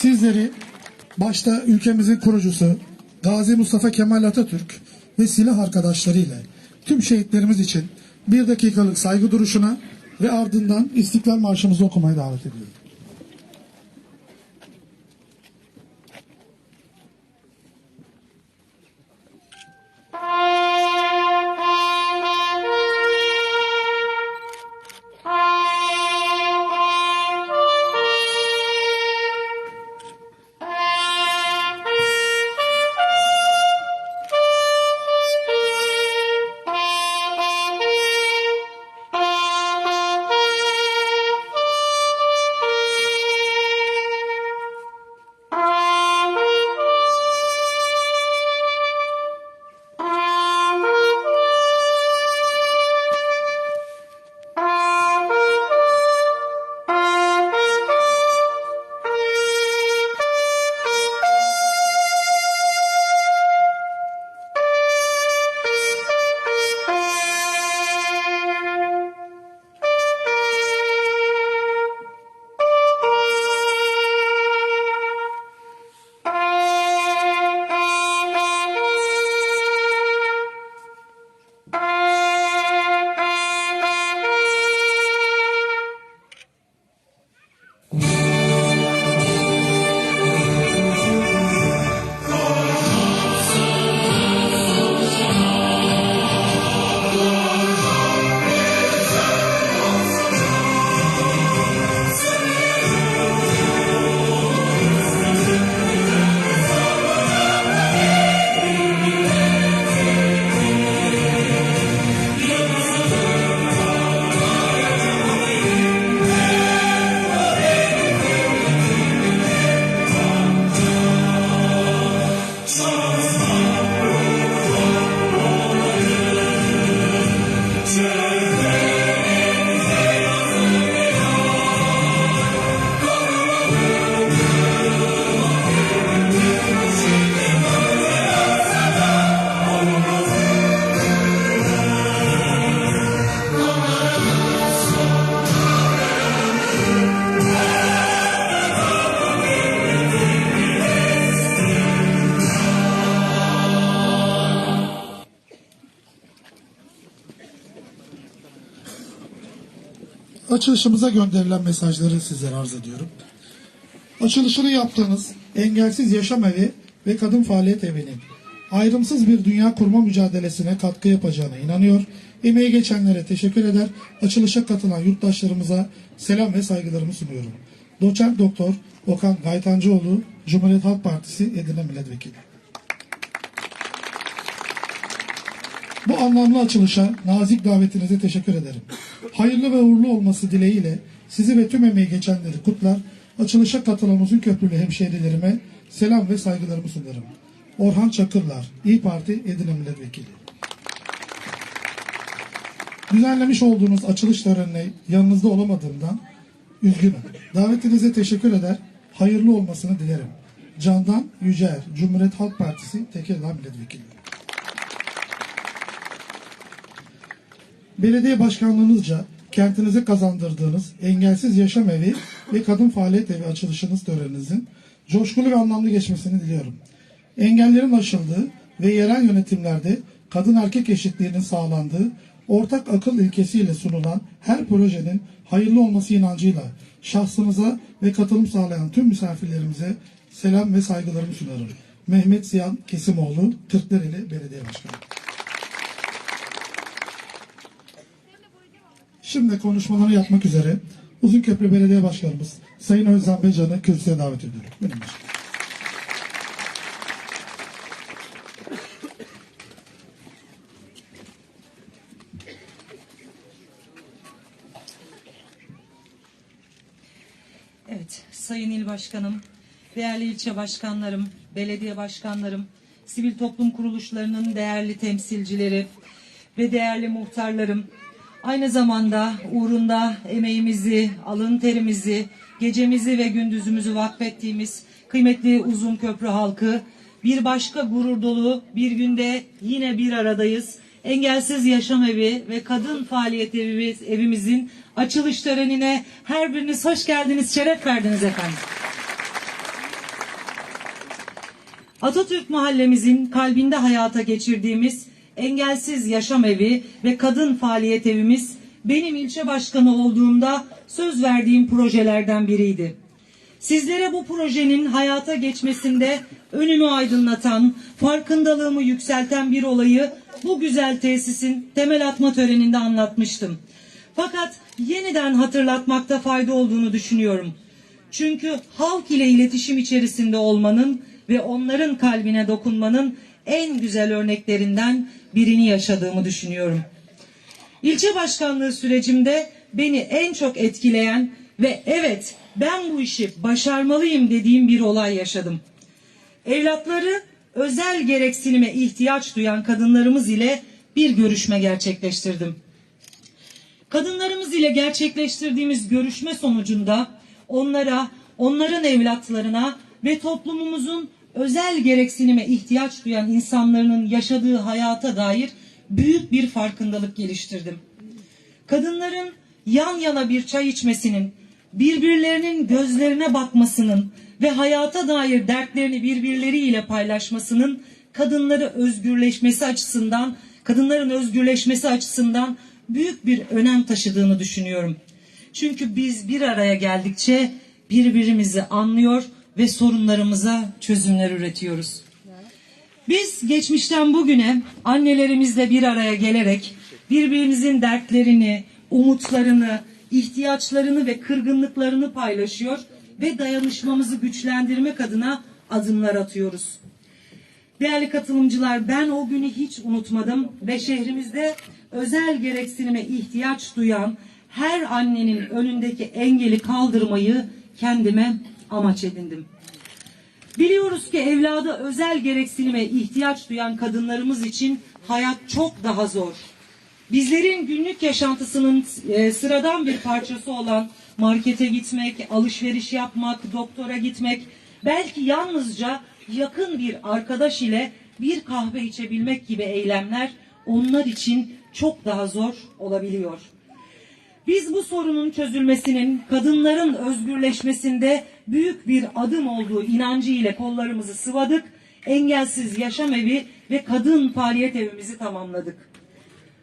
Sizleri başta ülkemizin kurucusu Gazi Mustafa Kemal Atatürk ve silah arkadaşları ile tüm şehitlerimiz için bir dakikalık saygı duruşuna ve ardından İstiklal Marşımızı okumaya davet ediyorum. Açılışımıza gönderilen mesajları sizlere arz ediyorum. Açılışını yaptığınız Engelsiz Yaşam Evi ve Kadın Faaliyet Evi'nin ayrımsız bir dünya kurma mücadelesine katkı yapacağına inanıyor. Emeği geçenlere teşekkür eder. Açılışa katılan yurttaşlarımıza selam ve saygılarımı sunuyorum. Doçent Doktor Okan Gaytancıoğlu, Cumhuriyet Halk Partisi Edirne Milletvekili. Bu anlamlı açılışa nazik davetinize teşekkür ederim. Hayırlı ve uğurlu olması dileğiyle sizi ve tüm emeği geçenleri kutlar, açılışa katılan uzun köprülü hemşehrilerime selam ve saygılarımı sunarım. Orhan Çakırlar, İyi Parti Edirne Milletvekili. Düzenlemiş olduğunuz açılış törenine yanınızda olamadığımdan üzgünüm. Davetinize teşekkür eder, hayırlı olmasını dilerim. Candan Yücel, Cumhuriyet Halk Partisi Tekirdağ Milletvekili. Belediye başkanlığınızca kentinize kazandırdığınız engelsiz yaşam evi ve kadın faaliyet evi açılışınız töreninizin coşkulu ve anlamlı geçmesini diliyorum. Engellerin aşıldığı ve yerel yönetimlerde kadın erkek eşitliğinin sağlandığı ortak akıl ilkesiyle sunulan her projenin hayırlı olması inancıyla şahsınıza ve katılım sağlayan tüm misafirlerimize selam ve saygılarımı sunarım. Mehmet Ziyan Kesimoğlu, Kırklareli Belediye Başkanı. Şimdi konuşmalarını yapmak üzere Uzunköprü Belediye Başkanımız Sayın Özlem Becan'ı kürsüye davet ediyorum. Buyurun başkanım. Evet, Sayın İl Başkanım, değerli ilçe başkanlarım, belediye başkanlarım, sivil toplum kuruluşlarının değerli temsilcileri ve değerli muhtarlarım, aynı zamanda uğrunda emeğimizi, alın terimizi, gecemizi ve gündüzümüzü vakfettiğimiz kıymetli uzun köprü halkı, bir başka gurur dolu bir günde yine bir aradayız. Engelsiz Yaşam Evi ve Kadın Faaliyet Evimiz, evimizin açılış törenine her biriniz hoş geldiniz, şeref verdiniz efendim. Atatürk Mahallemizin kalbinde hayata geçirdiğimiz Engelsiz Yaşam Evi ve Kadın Faaliyet Evimiz benim ilçe başkanı olduğumda söz verdiğim projelerden biriydi. Sizlere bu projenin hayata geçmesinde önümü aydınlatan, farkındalığımı yükselten bir olayı bu güzel tesisin temel atma töreninde anlatmıştım. Fakat yeniden hatırlatmakta fayda olduğunu düşünüyorum. Çünkü halk ile iletişim içerisinde olmanın ve onların kalbine dokunmanın en güzel örneklerinden birini yaşadığımı düşünüyorum. İlçe başkanlığı sürecimde beni en çok etkileyen ve evet ben bu işi başarmalıyım dediğim bir olay yaşadım. Evlatları özel gereksinime ihtiyaç duyan kadınlarımız ile bir görüşme gerçekleştirdim. Kadınlarımız ile gerçekleştirdiğimiz görüşme sonucunda onlara, onların evlatlarına ve toplumumuzun özel gereksinime ihtiyaç duyan insanların yaşadığı hayata dair büyük bir farkındalık geliştirdim. Kadınların yan yana bir çay içmesinin, birbirlerinin gözlerine bakmasının ve hayata dair dertlerini birbirleriyle paylaşmasının kadınları özgürleşmesi açısından, kadınların özgürleşmesi açısından büyük bir önem taşıdığını düşünüyorum. Çünkü biz bir araya geldikçe birbirimizi anlıyor ve sorunlarımıza çözümler üretiyoruz. Biz geçmişten bugüne annelerimizle bir araya gelerek birbirimizin dertlerini, umutlarını, ihtiyaçlarını ve kırgınlıklarını paylaşıyor ve dayanışmamızı güçlendirmek adına adımlar atıyoruz. Değerli katılımcılar ben o günü hiç unutmadım ve şehrimizde özel gereksinime ihtiyaç duyan her annenin önündeki engeli kaldırmayı kendime amaç edindim. Biliyoruz ki evlada özel gereksinime ihtiyaç duyan kadınlarımız için hayat çok daha zor. Bizlerin günlük yaşantısının e, sıradan bir parçası olan markete gitmek, alışveriş yapmak, doktora gitmek, belki yalnızca yakın bir arkadaş ile bir kahve içebilmek gibi eylemler onlar için çok daha zor olabiliyor. Biz bu sorunun çözülmesinin kadınların özgürleşmesinde büyük bir adım olduğu inancı ile kollarımızı sıvadık. Engelsiz Yaşam Evi ve Kadın Faaliyet Evimizi tamamladık.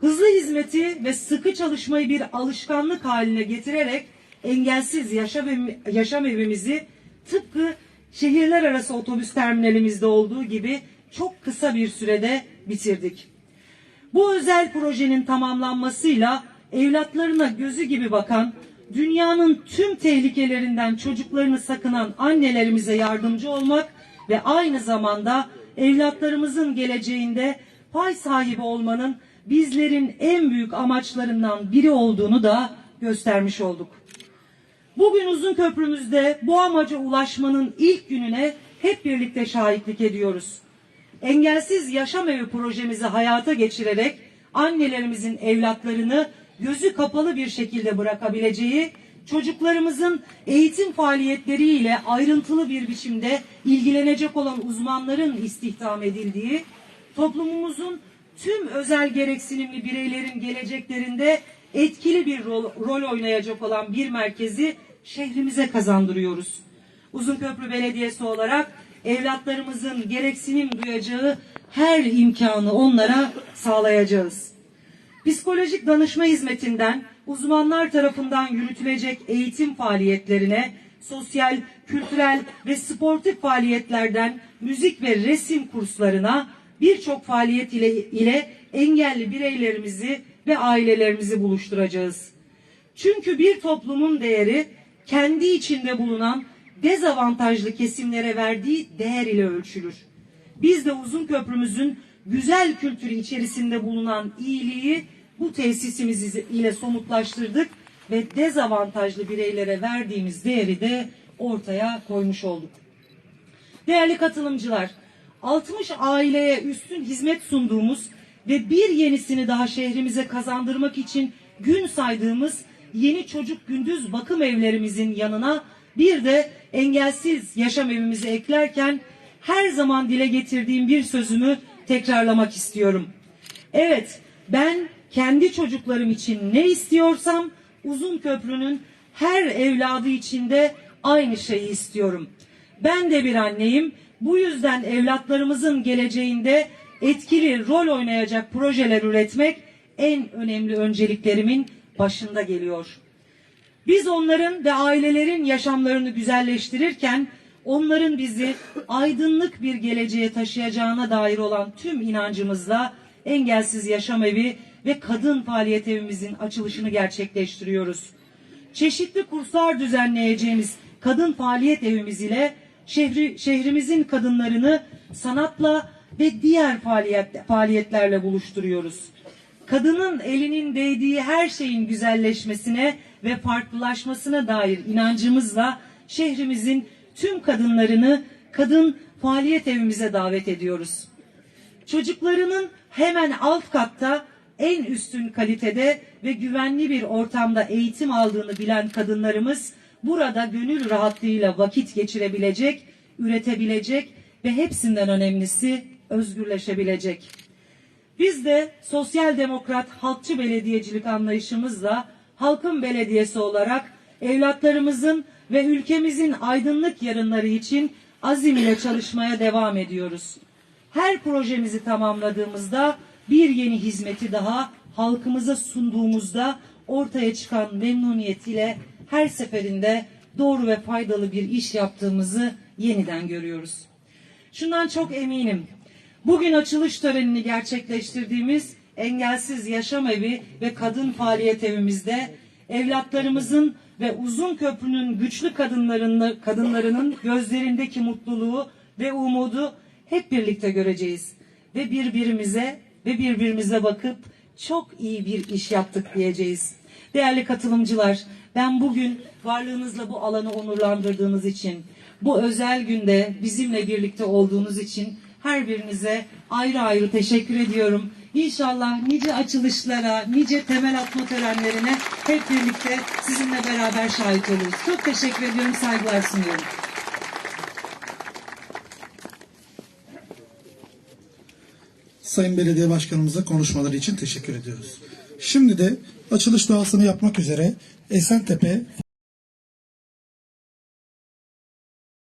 Hızlı hizmeti ve sıkı çalışmayı bir alışkanlık haline getirerek engelsiz yaşam, evi- yaşam evimizi tıpkı şehirler arası otobüs terminalimizde olduğu gibi çok kısa bir sürede bitirdik. Bu özel projenin tamamlanmasıyla evlatlarına gözü gibi bakan, dünyanın tüm tehlikelerinden çocuklarını sakınan annelerimize yardımcı olmak ve aynı zamanda evlatlarımızın geleceğinde pay sahibi olmanın bizlerin en büyük amaçlarından biri olduğunu da göstermiş olduk. Bugün uzun köprümüzde bu amaca ulaşmanın ilk gününe hep birlikte şahitlik ediyoruz. Engelsiz Yaşam Evi projemizi hayata geçirerek annelerimizin evlatlarını gözü kapalı bir şekilde bırakabileceği, çocuklarımızın eğitim faaliyetleriyle ayrıntılı bir biçimde ilgilenecek olan uzmanların istihdam edildiği, toplumumuzun tüm özel gereksinimli bireylerin geleceklerinde etkili bir rol, rol oynayacak olan bir merkezi şehrimize kazandırıyoruz. Uzunköprü Belediyesi olarak evlatlarımızın gereksinim duyacağı her imkanı onlara sağlayacağız. Psikolojik danışma hizmetinden uzmanlar tarafından yürütülecek eğitim faaliyetlerine, sosyal, kültürel ve sportif faaliyetlerden müzik ve resim kurslarına birçok faaliyet ile, ile engelli bireylerimizi ve ailelerimizi buluşturacağız. Çünkü bir toplumun değeri kendi içinde bulunan dezavantajlı kesimlere verdiği değer ile ölçülür. Biz de uzun köprümüzün güzel kültürü içerisinde bulunan iyiliği bu tesisimiz ile somutlaştırdık ve dezavantajlı bireylere verdiğimiz değeri de ortaya koymuş olduk. Değerli katılımcılar, 60 aileye üstün hizmet sunduğumuz ve bir yenisini daha şehrimize kazandırmak için gün saydığımız yeni çocuk gündüz bakım evlerimizin yanına bir de engelsiz yaşam evimizi eklerken her zaman dile getirdiğim bir sözümü tekrarlamak istiyorum. Evet, ben kendi çocuklarım için ne istiyorsam uzun köprünün her evladı için de aynı şeyi istiyorum. Ben de bir anneyim Bu yüzden evlatlarımızın geleceğinde etkili rol oynayacak projeler üretmek en önemli önceliklerimin başında geliyor. Biz onların ve ailelerin yaşamlarını güzelleştirirken onların bizi aydınlık bir geleceğe taşıyacağına dair olan tüm inancımızla Engelsiz Yaşam Evi ve Kadın Faaliyet Evimizin açılışını gerçekleştiriyoruz. Çeşitli kurslar düzenleyeceğimiz Kadın Faaliyet Evimiz ile şehri, şehrimizin kadınlarını sanatla ve diğer faaliyet, faaliyetlerle buluşturuyoruz kadının elinin değdiği her şeyin güzelleşmesine ve farklılaşmasına dair inancımızla şehrimizin tüm kadınlarını kadın faaliyet evimize davet ediyoruz. Çocuklarının hemen alt katta en üstün kalitede ve güvenli bir ortamda eğitim aldığını bilen kadınlarımız burada gönül rahatlığıyla vakit geçirebilecek, üretebilecek ve hepsinden önemlisi özgürleşebilecek. Biz de sosyal demokrat halkçı belediyecilik anlayışımızla halkın belediyesi olarak evlatlarımızın ve ülkemizin aydınlık yarınları için azim ile çalışmaya devam ediyoruz. Her projemizi tamamladığımızda bir yeni hizmeti daha halkımıza sunduğumuzda ortaya çıkan memnuniyet ile her seferinde doğru ve faydalı bir iş yaptığımızı yeniden görüyoruz. Şundan çok eminim. Bugün açılış törenini gerçekleştirdiğimiz Engelsiz Yaşam Evi ve Kadın Faaliyet Evimizde evlatlarımızın ve uzun köprünün güçlü kadınlarının, kadınlarının gözlerindeki mutluluğu ve umudu hep birlikte göreceğiz. Ve birbirimize ve birbirimize bakıp çok iyi bir iş yaptık diyeceğiz. Değerli katılımcılar, ben bugün varlığınızla bu alanı onurlandırdığınız için, bu özel günde bizimle birlikte olduğunuz için her birinize ayrı ayrı teşekkür ediyorum. İnşallah nice açılışlara, nice temel atma törenlerine hep birlikte sizinle beraber şahit oluruz. Çok teşekkür ediyorum, saygılar sunuyorum. Sayın Belediye Başkanımıza konuşmaları için teşekkür ediyoruz. Şimdi de açılış duasını yapmak üzere Esentepe